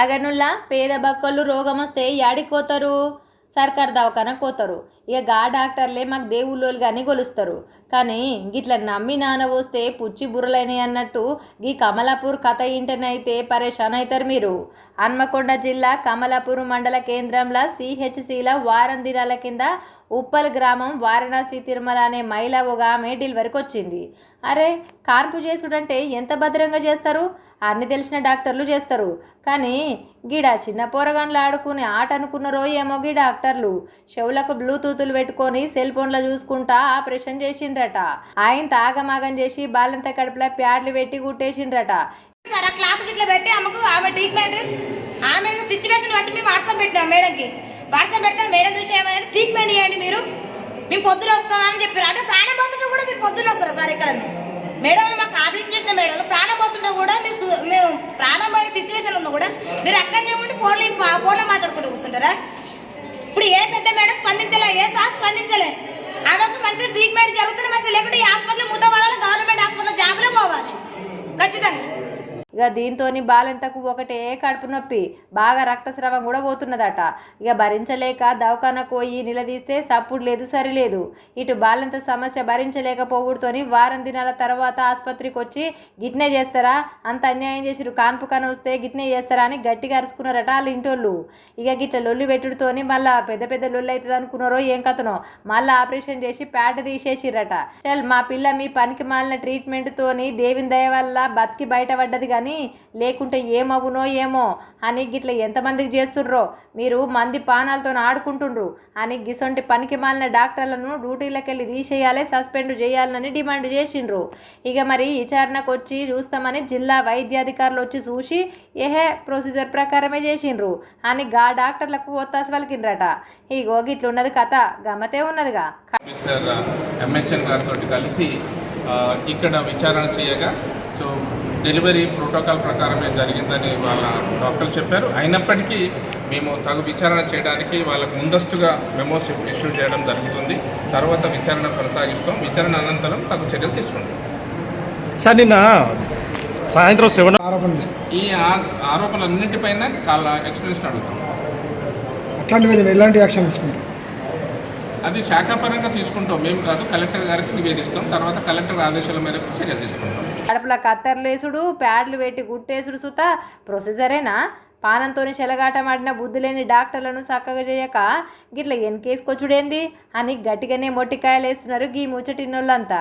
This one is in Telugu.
అగనుల్లా పేద బక్కలు రోగమొస్తే యాడికి పోతారు? సర్కార్ దవాఖాన పోతారు ఇక గా డాక్టర్లే మాకు దేవుళ్ళోలు కానీ కొలుస్తారు కానీ గిట్ల నమ్మి నాన్న వస్తే పుచ్చి బుర్రలైనవి అన్నట్టు గీ కమలాపూర్ కథ ఇంటనైతే పరేషాన్ అవుతారు మీరు. హన్మకొండ జిల్లా కమలాపూర్ మండల కేంద్రంలో సిహెచ్సిల వారం దినాల కింద ఉప్పల్ గ్రామం వారణాసి తిరుమల అనే మహిళ ఒక ఆమె డెలివరీకి వచ్చింది. అరే కాన్పు చేసుడంటే ఎంత భద్రంగా చేస్తారు? అన్ని తెలిసిన డాక్టర్లు చేస్తారు. కానీ గీడ చిన్న పోరగాండ్లు ఆడుకునే ఆట అనుకున్నారో ఏమో గిడ. డాక్టర్లు చెవులకు బ్లూటూత్లు పెట్టుకొని సెల్ ఫోన్లో చూసుకుంటా ఆపరేషన్ చేసిండ్రట. ఆయన తాగమాగం చేసి బాలంత కడుపులో ప్యాడ్లు పెట్టి కుట్టేసిండ్రట. క్లాత్ గిట్ల పెట్టి ఆమెకు ఆమె ట్రీట్మెంట్ ఆమె సిచ్యువేషన్ బట్టి మేము వాట్సాప్ పెట్టినాం మేడంకి. వాట్సాప్ పెడితే మేడం చూసి ఏమైనా ట్రీట్మెంట్ చేయండి మీరు. మేము పొద్దున వస్తామని చెప్పారు అంటే ప్రాణపోతుంటే కూడా మీరు పొద్దున వస్తారా సార్ ఇక్కడ? మేడం మాకు ఆపరేషన్ చేసిన మేడం ప్రాణపోతుంటే కూడా మీరు మేము ప్రాణం పోయే సిచ్యువేషన్ ఉన్నా కూడా మీరు అక్కడనే ఉండి ఫోన్లో ఫోన్లో మాట్లాడుకుంటూ కూర్చుంటారా? ఇప్పుడు ఏ పెద్ద మేడం స్పందించలే ఏ సార్ స్పందించలే? ఆమెకు మంచి ట్రీట్మెంట్ జరుగుతున్న మంచి లేకుంటే ఈ హాస్పిటల్ ముద్ద పడాలి గవర్నమెంట్ హాస్పిటల్ జాగ్రత్త పోవాలి. ఖచ్చితంగా. ఇక దీంతో బాలెంతకు ఒకటే కడుపు నొప్పి. బాగా రక్తస్రావం కూడా పోతున్నదట. ఇక భరించలేక దవాఖానకు పోయి నిలదీస్తే సప్పుడు లేదు సరిలేదు ఇటు బాలెంత సమస్య భరించలేకపోవడంతోని వారం దినాల తర్వాత ఆసుపత్రికి వచ్చి గిట్నే చేస్తారా? అంత అన్యాయం చేసిరు కాన్పు కన వస్తే గిట్నే చేస్తారా అని గట్టిగా అరుచుకున్నారట వాళ్ళ ఇంటోళ్ళు. ఇక గిట్ల లొల్లు పెట్టుడుతోని మళ్ళా పెద్ద పెద్ద లొల్లు అవుతుంది అనుకున్నారో ఏం కథనో. మళ్ళీ ఆపరేషన్ చేసి ప్యాట తీసేసిరట చల్ మా పిల్ల మీ పనికి మాలిన ట్రీట్మెంట్తోని దేవిని దయ వల్ల బతికి బయటపడ్డది కానీ లేకుంటే ఏమవునో ఏమో అని గిట్ల ఎంతమందికి చేస్తుర్రో మీరు మంది పానాలతో ఆడుకుంటుండ్రు అని గిసొంటి పనికి మాలిన డాక్టర్లను డ్యూటీలకెళ్ళి తీసేయాలి సస్పెండ్ చేయాలని డిమాండ్ చేసిండ్రు. ఇక మరి విచారణకు వచ్చి చూస్తామని జిల్లా వైద్యాధికారులు వచ్చి చూసి ఏహే ప్రొసీజర్ ప్రకారమే చేసిండ్రు అని గా డాక్టర్లకు ఒత్తాసు పలికిండ్రట. ఇగో గిట్లున్నది కథ గమ్మతే ఉన్నదిగా. ఎంహెచ్ఎన్ గారితో కలిసి ఇక్కడ విచారణ చేయగా సో డెలివరీ ప్రోటోకాల్ ప్రకారమే జరిగిందని వాళ్ళ డాక్టర్లు చెప్పారు. అయినప్పటికీ మేము తగు విచారణ చేయడానికి వాళ్ళకు ముందస్తుగా మెమోస్ ఇష్యూ చేయడం జరుగుతుంది. తర్వాత విచారణ కొనసాగిస్తాం. విచారణ అనంతరం తగు చర్యలు తీసుకుంటాం సార్ నిన్న సాయంత్రం సెవెన్ ఆరోపణ ఈ ఆ- ఆరోపణలన్నింటిపైన కాల ఎక్స్ప్లెనేషన్ అడుగుతాం. అట్లాంటి మీద ఎలాంటి యాక్షన్ తీసుకుంటాం అది శాఖాపరంగా తీసుకుంటాం. మేము కాదు కలెక్టర్ గారికి నివేదిస్తాం. తర్వాత కలెక్టర్ ఆదేశాల మేరకు చర్యలు తీసుకుంటాం. కడుపుల కత్తర్లేసుడు ప్యాడ్లు పెట్టి గుట్టేసుడు సుత ప్రొసీజరేనా? పానంతోని చెలగాటమాడిన బుద్ధి లేని డాక్టర్లను చక్కగా చేయక గిట్ల ఎన్కేసుకొచ్చుడేంది? అని గట్టిగానే మొట్టికాయలు వేస్తున్నారు గీ ముచ్చటిన్నోళ్ళంతా.